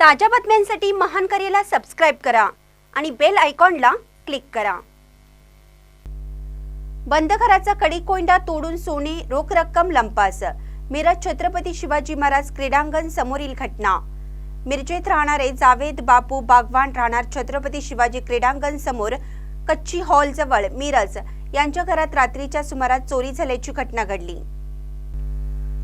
ताज्या बातम्यांसाठी महान करेला सबस्क्राईब करा आणि बेल आयकॉनला क्लिक करा. बंद घराचा कडीकोंडा तोडून सोने रोख रक्कम लंपास. मिरज छत्रपती शिवाजी महाराज क्रीडांगण समोरील घटना. मिरजेत राहणारे जावेद बापू बागवान राहणार छत्रपती शिवाजी क्रीडांगण समोर कच्ची हॉल जवळ मिरज. यांच्या घरात रात्रीच्या सुमारास चोरी झाल्याची घटना घडली.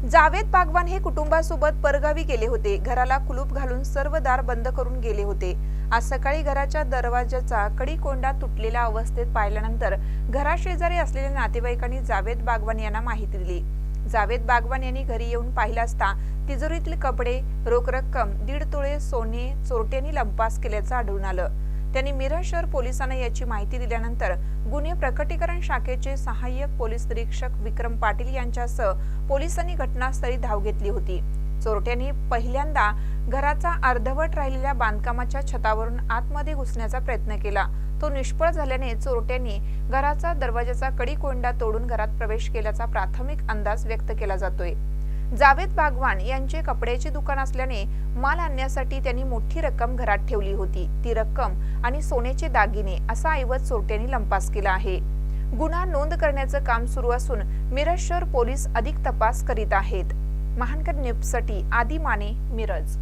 जावेद बागवान हे कुटुंबासोबत परगावी गेले होते. घराला कुलूप घालून सर्व दार बंद करून गेले होते. आज सकाळी घराच्या दरवाजाचा कडी कोंडा तुटलेल्या अवस्थेत पाहिल्यानंतर घराशेजारी असलेल्या नातेवाईकांनी जावेद बागवान यांना माहिती दिली. जावेद बागवान यांनी घरी येऊन पाहिलं असता तिजोरीतील कपडे रोख रक्कम दीड तोळे सोने चोरट्यांनी लंपास केल्याचं आढळून आलं. त्यांनी मिरज शहर पोलिसांना याची माहिती दिल्यानंतर गुन्हे प्रकटीकरण शाखेचे सहाय्यक पोलीस निरीक्षक विक्रम पाटील यांच्यासह पोलिसांनी घटनास्थळी धाव घेतली होती. चोरट्यांनी पहिल्यांदा घराचा अर्धवट राहिलेल्या बांधकामाच्या छतावरून आतमध्ये घुसण्याचा प्रयत्न केला. तो निष्फळ झाल्याने चोरट्यांनी घराचा दरवाजाचा कडी कोंडा तोडून घरात प्रवेश केल्याचा प्राथमिक अंदाज व्यक्त केला जातोय. जावेद बागवान यांचे कपड्याचे दुकान असल्याने माल आणण्यासाठी त्यांनी मोठी रक्कम घरात ठेवली होती. ती रक्कम आणि सोन्याचे दागिने असा ऐवज चोरट्यांनी लंपास केला आहे. गुन्हा नोंद करण्याचं काम सुरू असून मिरज शहर पोलीस अधिक तपास करीत आहेत. महानकर न्यूजसाठी आदी माने मिरज.